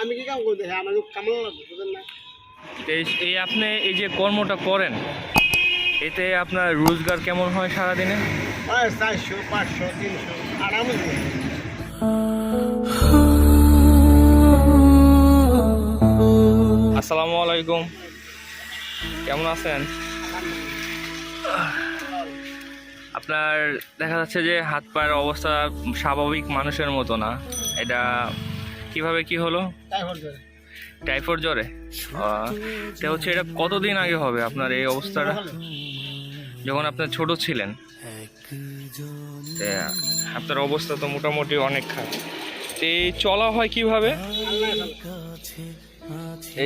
আমি কি কাম করতে আমার কামানো লাগবে বুঝলেন না? এই- আপনি এই যে কর্মটা করেন এতে আপনার রোজগার কেমন হয় সারাদিনে? চারশো পাঁচশো তিনশো আরামে আসসালামু আলাইকুম। কেমন আছেন? আপনার দেখা যাচ্ছে যে হাত পায়ের অবস্থা স্বাভাবিক মানুষের মতো না। এটা কীভাবে কি হলো? টাইফয়েড জ্বরে। তো হচ্ছে এটা কতদিন আগে হবে আপনার এই অবস্থাটা? যখন আপনার ছোট ছিলেন। আপনার অবস্থা তো মোটামুটি অনেক খারাপ। তো এই চলা হয় কীভাবে?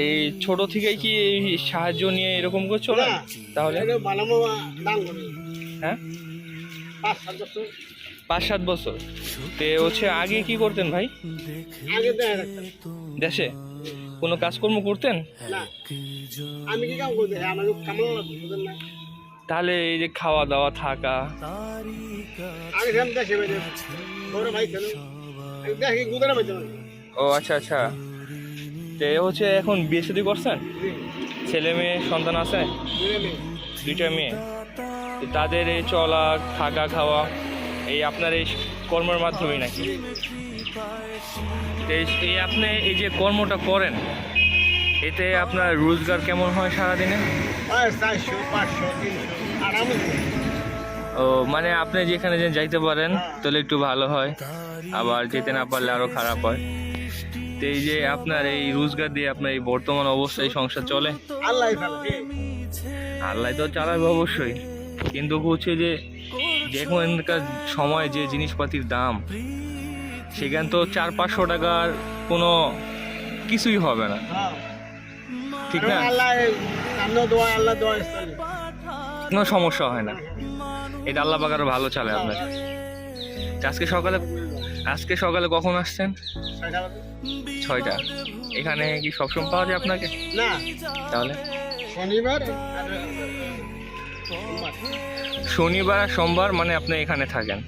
এই ছোট থেকেই কি এই সাহায্য নিয়ে এরকম করে চলে তাহলে? হ্যাঁ? পাঁচ সাত বছর। তে হচ্ছে আগে কি করতেন ভাই? আগে দেশে? কোনো কাজকর্ম করতেন? আমি কি কাম করতে আমার কামানো লাগবে বুঝলেন না? তাহলে এই যে খাওয়া দাওয়া থাকা ও আচ্ছা আচ্ছা। তে হচ্ছে এখন বিয়ে শাদী করছেন? ছেলে মেয়ে সন্তান আছে? দুইটা মেয়ে। তাদের এই চলা থাকা খাওয়া? এই আপনার এই কর্মের মাধ্যমেই নাকি? এই- আপনি এই যে কর্মটা করেন এতে আপনার রোজগার কেমন হয় সারাদিনে। ও মানে আপনি যেখানে যে যাইতে পারেন তাহলে একটু ভালো হয় আবার যেতে না পারলে আরও খারাপ হয়। তো এই যে আপনার এই রোজগার দিয়ে আপনার এই বর্তমান অবস্থায় সংসার চলে? আল্লাহ আল্লাহ তো চালাবে অবশ্যই কিন্তু হচ্ছে যে যে এখনকার সময় যে জিনিসপাতির দাম সেখানে তো চার পাঁচশো টাকার কোনো কিছুই হবে না। ঠিক না? কোনো সমস্যা হয় না। এটা আল্লাহ পাক আরও ভালো চলে আপনার। আজকে সকালে আজকে সকালে কখন আসছেন? ছয়টা। এখানে কি সবসময় পাওয়া যায় আপনাকে? না। তাহলে? শনিবার। শনিবার আর সোমবার মানে আপনি এখানে থাকেন।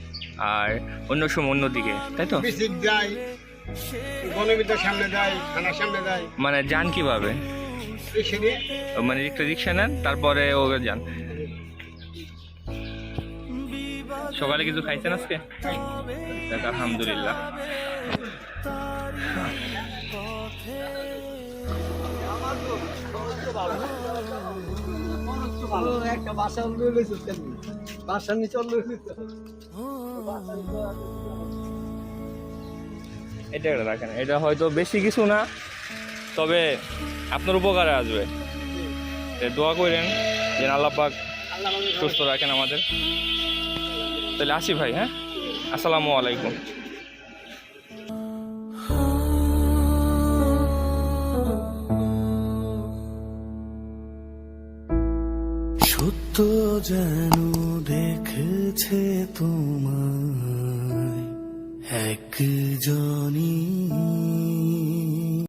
আর অন্য সময় অন্যদিকে তাই তো? যাই গণবিদ্যার সামনে যাই থানার সামনে যাই। মানে যান কীভাবে? মানে একটা রিক্সা নেন তারপরে ও যান। সকালে কিছু খাইছেন আজকে? আলহামদুলিল্লাহ। এটা রাখেন এটা হয়তো বেশি কিছু না, তবে আপনার উপকারে আসবে। দোয়া করেন যেন আল্লাহ পাক সুস্থ রাখেন আমাদের। তাহলে আসি ভাই হ্যাঁ? আসসালামু আলাইকুম। সত্য যেন দেখেছে তোমায় একজনই।